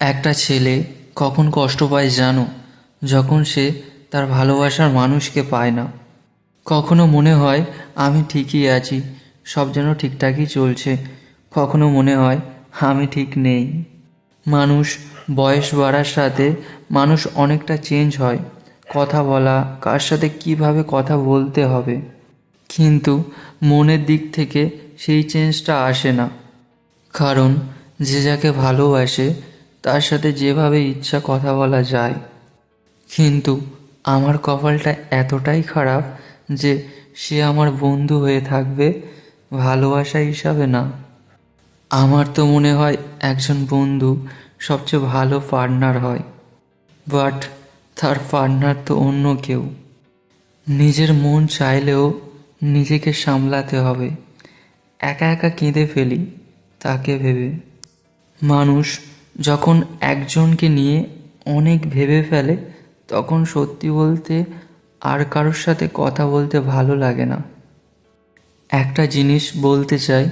একটা ছেলে কখন কষ্ট পায় জানো? যখন সে তার ভালোবাসার মানুষকে পায় না। কখনো মনে হয়, আমি ঠিকই আছি, সব যেন ঠিকঠাকই চলছে। কখনো মনে হয়, আমি ঠিক নেই। মানুষ বয়স বাড়ার সাথে মানুষ অনেকটা চেঞ্জ হয়। কথা বলা, কার সাথে কীভাবে কথা বলতে হবে। কিন্তু মনের দিক থেকে সেই চেঞ্জটা আসে না। কারণ যে যাকে ভালোবাসে তার সাথে যেভাবে ইচ্ছা কথা বলা যায়। কিন্তু আমার কপালটা এতটাই খারাপ যে সে আমার বন্ধু হয়ে থাকবে ভালোবাসা হিসাবে না। আমার তো মনে হয় একজন বন্ধু সবচেয়ে ভালো পার্টনার হয়। বাট তার পার্টনার তো অন্য কেউ। নিজের মন চাইলেও নিজেকে সামলাতে হবে। একা একা কেঁদে ফেলি, তাকে ভেবে। মানুষ যখন একজনকে নিয়ে অনেক ভেবে ফেলে, তখন সত্যি বলতে আর কারোর সাথে কথা বলতে ভালো লাগে না। একটা জিনিস বলতে চাই,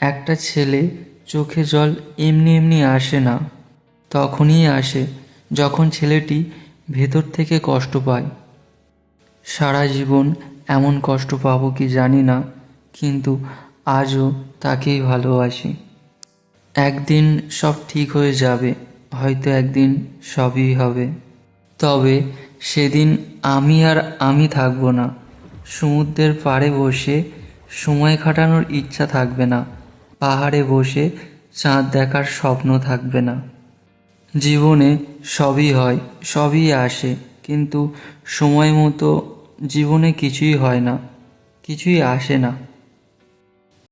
একটা ছেলে চোখে জল এমনি এমনি আসে না, তখনই আসে যখন ছেলেটি ভেতর থেকে কষ্ট পায়। সারা জীবন এমন কষ্ট পাবো কি জানি না, কিন্তু আজও তাকেই ভালোবাসি। একদিন সব ঠিক হয়ে যাবে, হয়তো একদিন সবই হবে। তবে সেদিন আমি আর আমি থাকব না। সমুদ্রের পাড়ে বসে সময় কাটানোর ইচ্ছা থাকবে না। পাহাড়ে বসে চাঁদ দেখার স্বপ্ন থাকবে না। জীবনে সবই হয়, সবই আসে, কিন্তু সময় মতো জীবনে কিছুই হয় না, কিছুই আসে না।